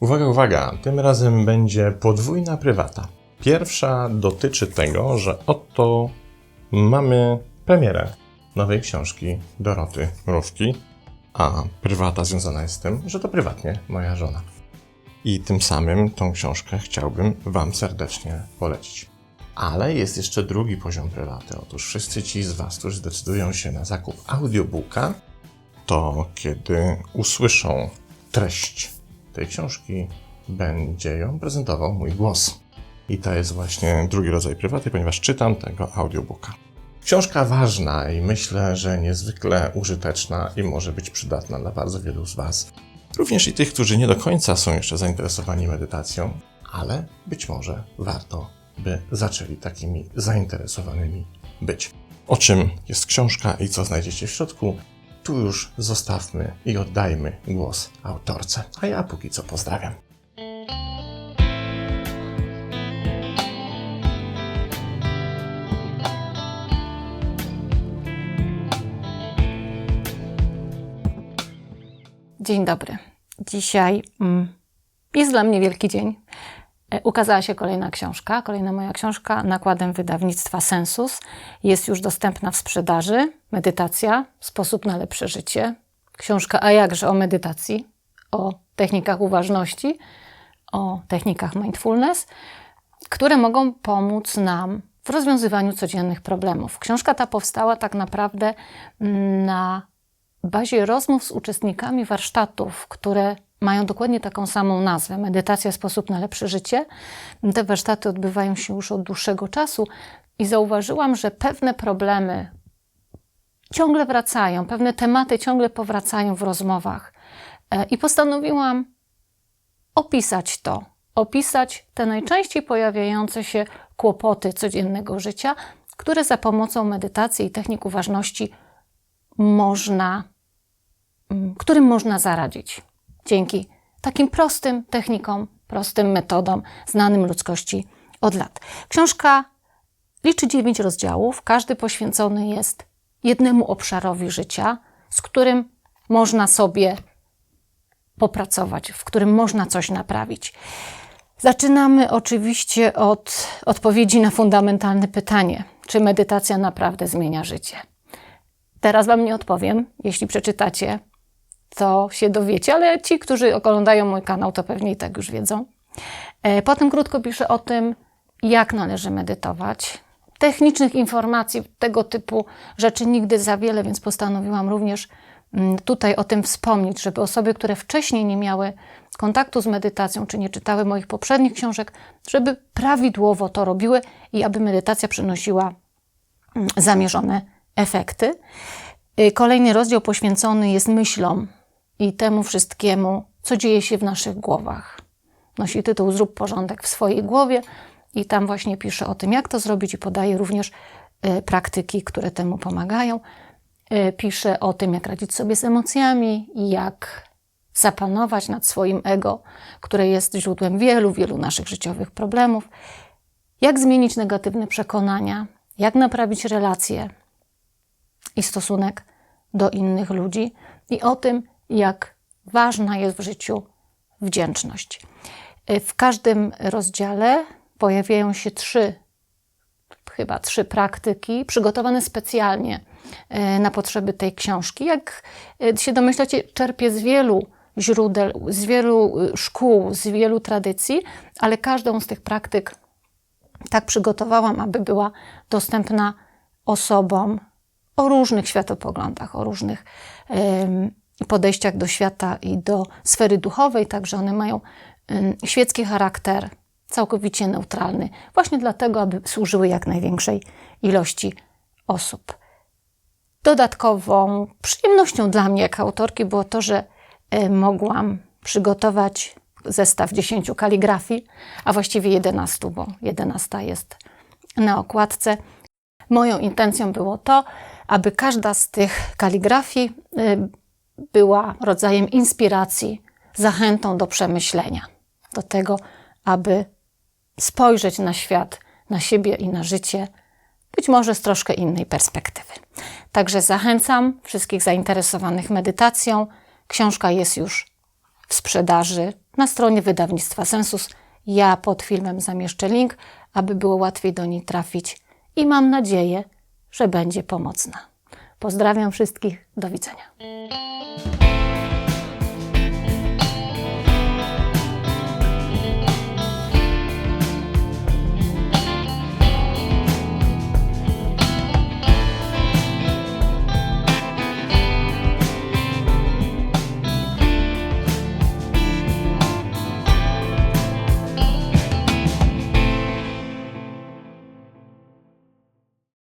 Uwaga, uwaga, tym razem będzie podwójna prywata. Pierwsza dotyczy tego, że oto mamy premierę nowej książki Doroty Mrówki, a prywata związana jest z tym, że to prywatnie moja żona. I tym samym tą książkę chciałbym Wam serdecznie polecić. Ale jest jeszcze drugi poziom prywaty. Otóż wszyscy ci z Was, którzy zdecydują się na zakup audiobooka, to kiedy usłyszą treść tej książki, będzie ją prezentował mój głos. I to jest właśnie drugi rodzaj prywaty, ponieważ czytam tego audiobooka. Książka ważna i myślę, że niezwykle użyteczna i może być przydatna dla bardzo wielu z Was. Również i tych, którzy nie do końca są jeszcze zainteresowani medytacją, ale być może warto, by zaczęli takimi zainteresowanymi być. O czym jest książka i co znajdziecie w środku, tu już zostawmy i oddajmy głos autorce. A ja póki co pozdrawiam. Dzień dobry. Dzisiaj mm, jest dla mnie wielki dzień. E, Ukazała się kolejna książka, kolejna moja książka nakładem wydawnictwa Sensus. Jest już dostępna w sprzedaży. Medytacja, sposób na lepsze życie. Książka A jakże o medytacji, o technikach uważności, o technikach mindfulness, które mogą pomóc nam w rozwiązywaniu codziennych problemów. Książka ta powstała tak naprawdę mm, na bazie rozmów z uczestnikami warsztatów, które mają dokładnie taką samą nazwę Medytacja sposób na lepsze życie. Te warsztaty odbywają się już od dłuższego czasu i zauważyłam, że pewne problemy ciągle wracają, pewne tematy ciągle powracają w rozmowach. E, I postanowiłam opisać to, opisać te najczęściej pojawiające się kłopoty codziennego życia, które za pomocą medytacji i technik uważności można, mm, którym można zaradzić dzięki takim prostym technikom, prostym metodom, znanym ludzkości od lat. Książka liczy dziewięć rozdziałów, każdy poświęcony jest jednemu obszarowi życia, z którym można sobie popracować, w którym można coś naprawić. Zaczynamy oczywiście od odpowiedzi na fundamentalne pytanie: czy medytacja naprawdę zmienia życie? Teraz Wam nie odpowiem. Jeśli przeczytacie, to się dowiecie, ale ci, którzy oglądają mój kanał, to pewnie i tak już wiedzą. E, Potem krótko piszę o tym, jak należy medytować. Technicznych informacji, tego typu rzeczy nigdy za wiele, więc postanowiłam również mm, tutaj o tym wspomnieć, żeby osoby, które wcześniej nie miały kontaktu z medytacją, czy nie czytały moich poprzednich książek, żeby prawidłowo to robiły i aby medytacja przynosiła mm, zamierzone efekty. Y, Kolejny rozdział poświęcony jest myślom i temu wszystkiemu, co dzieje się w naszych głowach. Nosi tytuł Zrób porządek w swojej głowie i tam właśnie piszę o tym, jak to zrobić i podaję również y, praktyki, które temu pomagają. Y, Piszę o tym, jak radzić sobie z emocjami i jak zapanować nad swoim ego, które jest źródłem wielu, wielu naszych życiowych problemów. Jak zmienić negatywne przekonania, jak naprawić relacje, i stosunek do innych ludzi i o tym, jak ważna jest w życiu wdzięczność. Y, W każdym rozdziale pojawiają się trzy, chyba trzy praktyki, przygotowane specjalnie y, na potrzeby tej książki. Jak y, się domyślacie, czerpię z wielu źródeł, z wielu szkół, z wielu tradycji, ale każdą z tych praktyk tak przygotowałam, aby była dostępna osobom o różnych światopoglądach, o różnych em, podejściach do świata i do sfery duchowej, także one mają świecki charakter, całkowicie neutralny, właśnie dlatego, aby służyły jak największej ilości osób. Dodatkową przyjemnością dla mnie, jako autorki, było to, że e, mogłam przygotować zestaw 10 kaligrafii, a właściwie 11, bo 11 jest na okładce. Moją intencją było to, aby każda z tych kaligrafii y, była rodzajem inspiracji, zachętą do przemyślenia, do tego, aby spojrzeć na świat, na siebie i na życie, być może z troszkę innej perspektywy. Także zachęcam wszystkich zainteresowanych medytacją. Książka jest już w sprzedaży na stronie wydawnictwa Sensus. Ja pod filmem zamieszczę link, aby było łatwiej do niej trafić i mam nadzieję, że będzie pomocna. Pozdrawiam wszystkich, do widzenia.